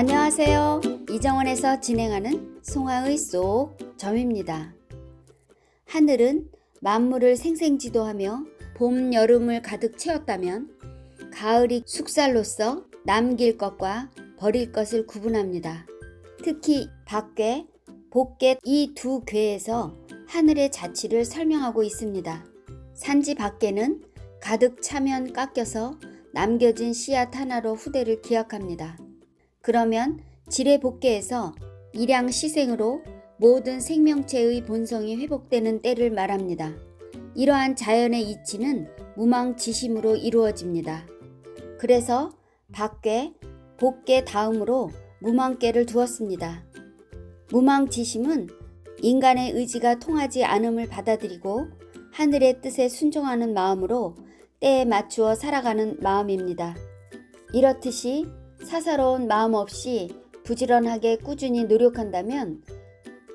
안녕하세요. 이정원에서 진행하는 송하의 쏙 점입니다. 하늘은 만물을 생생지도하며 봄, 여름을 가득 채웠다면 가을이 숙살로서 남길 것과 버릴 것을 구분합니다. 특히 밖에, 복개 이 두 괴에서 하늘의 자취를 설명하고 있습니다. 산지 밖에는 가득 차면 깎여서 남겨진 씨앗 하나로 후대를 기약합니다. 그러면 지뢰 복개에서 일양 시생으로 모든 생명체의 본성이 회복되는 때를 말합니다. 이러한 자연의 이치는 무망지심으로 이루어집니다. 그래서 밖에 복개 다음으로 무망계를 두었습니다. 무망지심은 인간의 의지가 통하지 않음을 받아들이고 하늘의 뜻에 순종하는 마음으로 때에 맞추어 살아가는 마음입니다. 이렇듯이 사사로운 마음 없이 부지런하게 꾸준히 노력한다면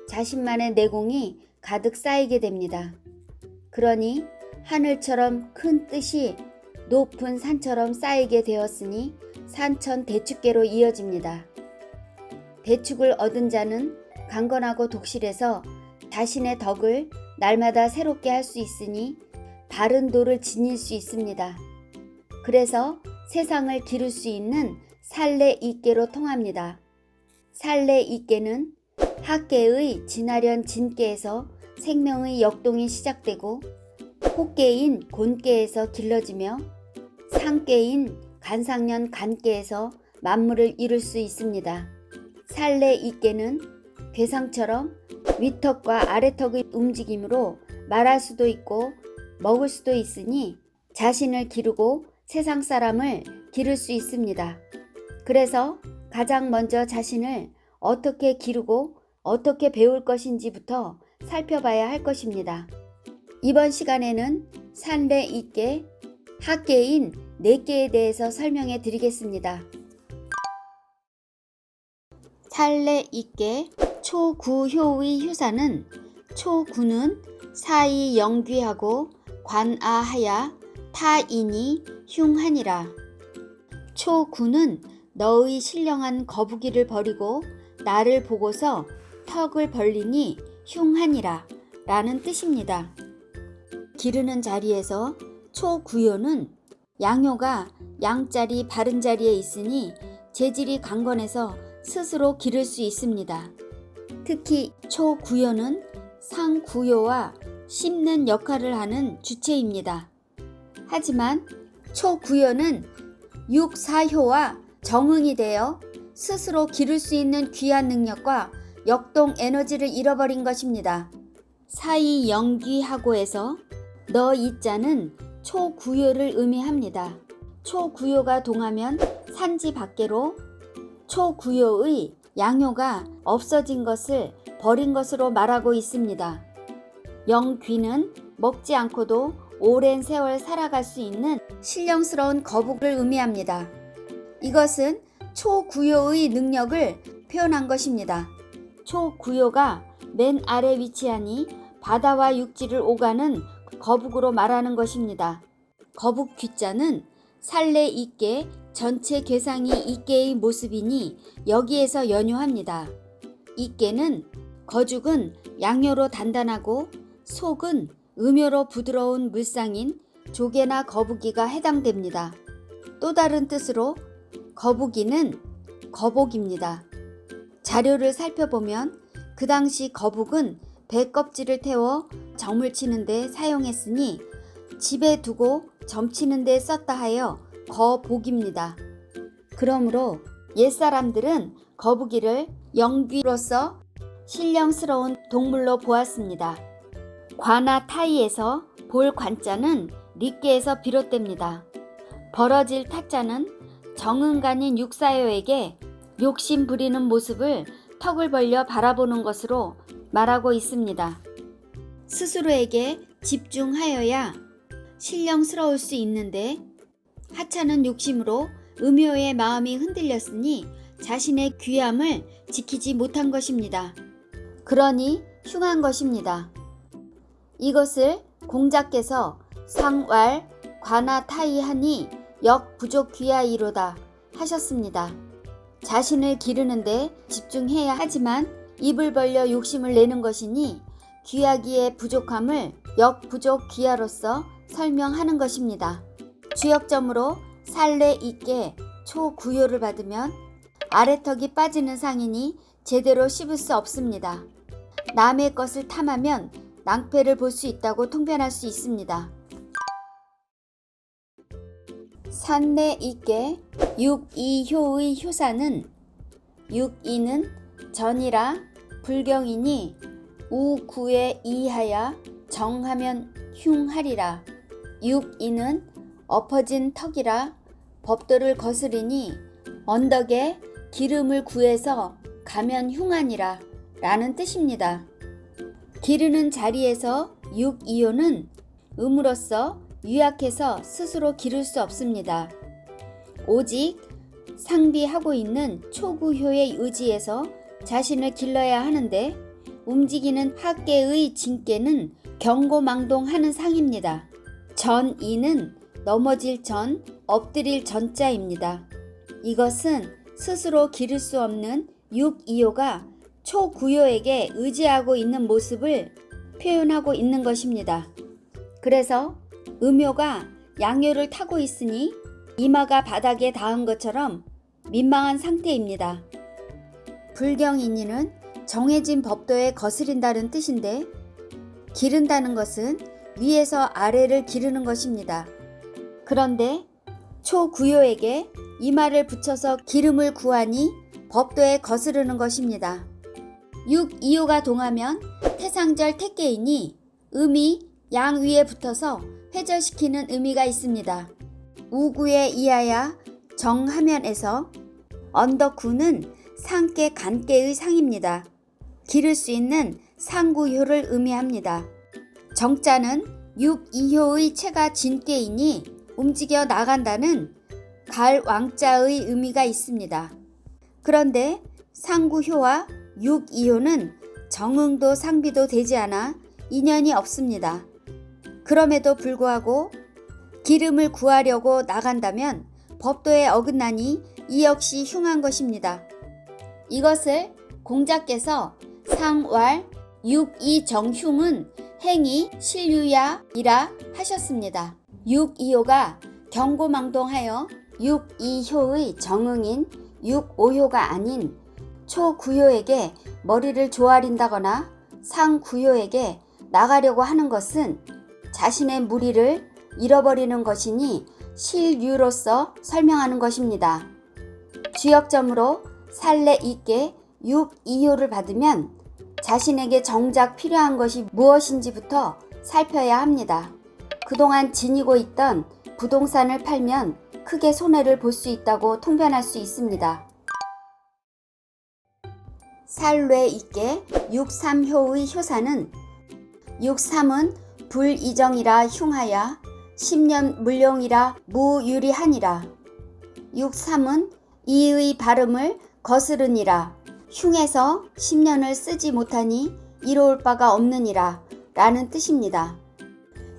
자신만의 내공이 가득 쌓이게 됩니다. 그러니 하늘처럼 큰 뜻이 높은 산처럼 쌓이게 되었으니 산천 대축계로 이어집니다. 대축을 얻은 자는 강건하고 독실해서 자신의 덕을 날마다 새롭게 할 수 있으니 바른 도를 지닐 수 있습니다. 그래서 세상을 기를 수 있는 살레 이계로 통합니다. 살레 이계는 학계의 진화련 진계에서 생명의 역동이 시작되고 혹계인 곤계에서 길러지며 상계인 간상년 간계에서 만물을 이룰 수 있습니다. 살레 이계는 괴상처럼 위턱과 아래턱의 움직임으로 말할 수도 있고 먹을 수도 있으니 자신을 기르고 세상 사람을 기를 수 있습니다. 그래서 가장 먼저 자신을 어떻게 기르고 어떻게 배울 것인지부터 살펴봐야 할 것입니다. 이번 시간에는 산례 있게 학계인 4개에 대해서 설명해 드리겠습니다. 살례 있게 초구효의 효사는 초구는 사이 영귀하고 관아하야 타인이 흉하니라. 초구는 너의 신령한 거북이를 버리고 나를 보고서 턱을 벌리니 흉하니라 라는 뜻입니다. 기르는 자리에서 초구요는 양효가 양자리 바른 자리에 있으니 재질이 강건해서 스스로 기를 수 있습니다. 특히 초구요는 상구요와 씹는 역할을 하는 주체입니다. 하지만 초구요는 육사효와 정응이 되어 스스로 기를 수 있는 귀한 능력과 역동 에너지를 잃어버린 것입니다. 사이 영귀하고에서 너 이자는 초구요를 의미합니다. 초구요가 동하면 산지 밖으로 초구요의 양효가 없어진 것을 버린 것으로 말하고 있습니다. 영귀는 먹지 않고도 오랜 세월 살아갈 수 있는 신령스러운 거북을 의미합니다. 이것은 초구요의 능력을 표현한 것입니다. 초구요가 맨 아래 위치하니 바다와 육지를 오가는 거북으로 말하는 것입니다. 거북 귀자는 살레 있게 전체 괴상이 이께의 모습이니 여기에서 연유합니다. 이께는 거죽은 양효로 단단하고 속은 음효로 부드러운 물상인 조개나 거북이가 해당됩니다. 또 다른 뜻으로 거북이는 거복입니다. 자료를 살펴보면 그 당시 거북은 배 껍질을 태워 점을 치는데 사용했으니 집에 두고 점 치는데 썼다 하여 거복입니다. 그러므로 옛사람들은 거북이를 영귀로서 신령스러운 동물로 보았습니다. 관아 타이에서 볼 관자는 리께에서 비롯됩니다. 벌어질 타자는 정은간인 육사요에게 욕심 부리는 모습을 턱을 벌려 바라보는 것으로 말하고 있습니다. 스스로에게 집중하여야 신령스러울 수 있는데 하찮은 욕심으로 음효의 마음이 흔들렸으니 자신의 귀함을 지키지 못한 것입니다. 그러니 흉한 것입니다. 이것을 공자께서 상왈 관아타이하니 역 부족 귀하이로다 하셨습니다. 자신을 기르는데 집중해야 하지만 입을 벌려 욕심을 내는 것이니 귀하기의 부족함을 역부족 귀하로서 설명하는 것입니다. 주역점으로 살래 있게 초구요를 받으면 아래턱이 빠지는 상인이 제대로 씹을 수 없습니다. 남의 것을 탐하면 낭패를 볼 수 있다고 통변할 수 있습니다. 산내 있게 육이효의 효사는 육이는 전이라 불경이니 우구에 이하야 정하면 흉하리라 육이는 엎어진 턱이라 법도를 거스리니 언덕에 기름을 구해서 가면 흉하니라 라는 뜻입니다. 기르는 자리에서 육이요는 음으로써 유약해서 스스로 기를 수 없습니다. 오직 상비하고 있는 초구효의 의지에서 자신을 길러야 하는데 움직이는 학계의 진께는 경고망동하는 상입니다. 전이는 넘어질 전, 엎드릴 전자입니다. 이것은 스스로 기를 수 없는 육이요가 초구요에게 의지하고 있는 모습을 표현하고 있는 것입니다. 그래서 음요가 양요를 타고 있으니 이마가 바닥에 닿은 것처럼 민망한 상태입니다. 불경인이는 정해진 법도에 거스린다는 뜻인데 기른다는 것은 위에서 아래를 기르는 것입니다. 그런데 초구요에게 이마를 붙여서 기름을 구하니 법도에 거스르는 것입니다. 6, 2호가 동하면 태상절 택계이니 음이 양 위에 붙어서 회절시키는 의미가 있습니다. 우구에 이하야 정하면에서 언덕구는 상계 간계의 상입니다. 기를 수 있는 상구효를 의미합니다. 정자는 6, 2효의 체가 진계이니 움직여 나간다는 갈 왕자의 의미가 있습니다. 그런데 상구효와 6, 2효는 정응도 상비도 되지 않아 인연이 없습니다. 그럼에도 불구하고 기름을 구하려고 나간다면 법도에 어긋나니 이 역시 흉한 것입니다. 이것을 공자께서 상왈 6이정흉은 행이 실유야이라 하셨습니다. 6이호가 경고망동하여 6이효의 정응인 6오효가 아닌 초구효에게 머리를 조아린다거나 상구효에게 나가려고 하는 것은 자신의 무리를 잃어버리는 것이니 실유로서 설명하는 것입니다. 주역점으로 살래 있게 6, 2호를 받으면 자신에게 정작 필요한 것이 무엇인지부터 살펴야 합니다. 그동안 지니고 있던 부동산을 팔면 크게 손해를 볼 수 있다고 통변할 수 있습니다. 살뇌 있게 6삼효의 효사는 6삼은 불이정이라 흉하야 10년 물용이라 무유리하니라 6삼은 이의 발음을 거스르니라 흉해서 10년을 쓰지 못하니 이로울 바가 없느니라 라는 뜻입니다.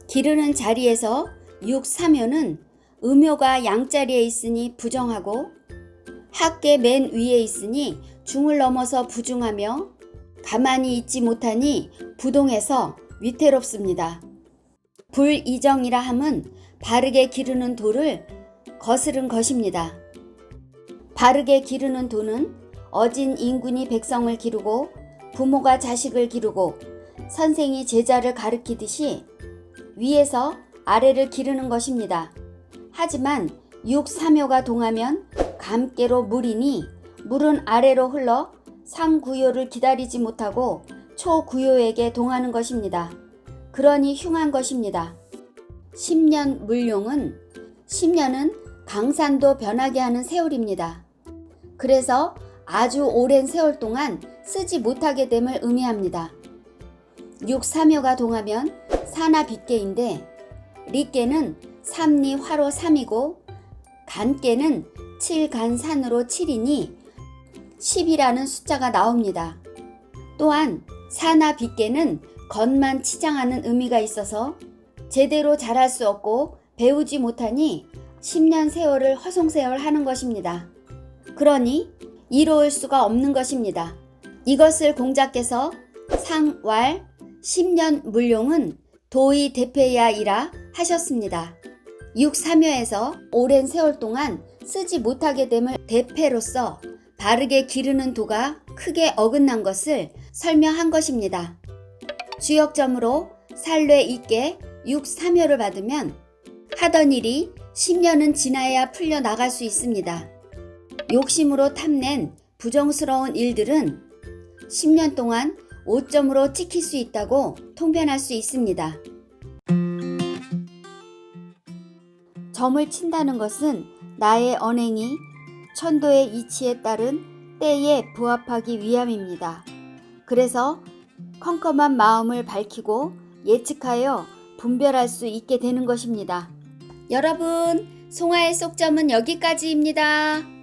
기르는 자리에서 6사묘는 음효가 양자리에 있으니 부정하고 학계 맨 위에 있으니 중을 넘어서 부중하며 가만히 있지 못하니 부동해서 위태롭습니다. 불이정이라 함은 바르게 기르는 돌을 거스른 것입니다. 바르게 기르는 도는 어진 인군이 백성을 기르고 부모가 자식을 기르고 선생이 제자를 가르키듯이 위에서 아래를 기르는 것입니다. 하지만 육사묘가 동하면 감깨로 물이니 물은 아래로 흘러 상구요를 기다리지 못하고 초구요에게 동하는 것입니다. 그러니 흉한 것입니다. 10년 물용은 10년은 강산도 변하게 하는 세월입니다. 그래서 아주 오랜 세월 동안 쓰지 못하게 됨을 의미합니다. 육사묘가 동하면 사나 빗개인데 리개는 삼리 화로 3이고 간개는 칠간산으로 7이니 10이라는 숫자가 나옵니다. 또한 사나 빗개는 겉만 치장하는 의미가 있어서 제대로 잘할 수 없고 배우지 못하니 10년 세월을 허송세월 하는 것입니다. 그러니 이로울 수가 없는 것입니다. 이것을 공자께서 상왈 10년 물용은 도의 대패야이라 하셨습니다. 6사묘에서 오랜 세월 동안 쓰지 못하게 됨을 대패로서 바르게 기르는 도가 크게 어긋난 것을 설명한 것입니다. 주역점으로 살례 있게 6사묘를 받으면 하던 일이 10년은 지나야 풀려 나갈 수 있습니다. 욕심으로 탐낸 부정스러운 일들은 10년 동안 5점으로 찍힐 수 있다고 통변할 수 있습니다. 점을 친다는 것은 나의 언행이 천도의 이치에 따른 때에 부합하기 위함입니다. 그래서 컴컴한 마음을 밝히고 예측하여 분별할 수 있게 되는 것입니다. 여러분, 송아의 속점은 여기까지입니다.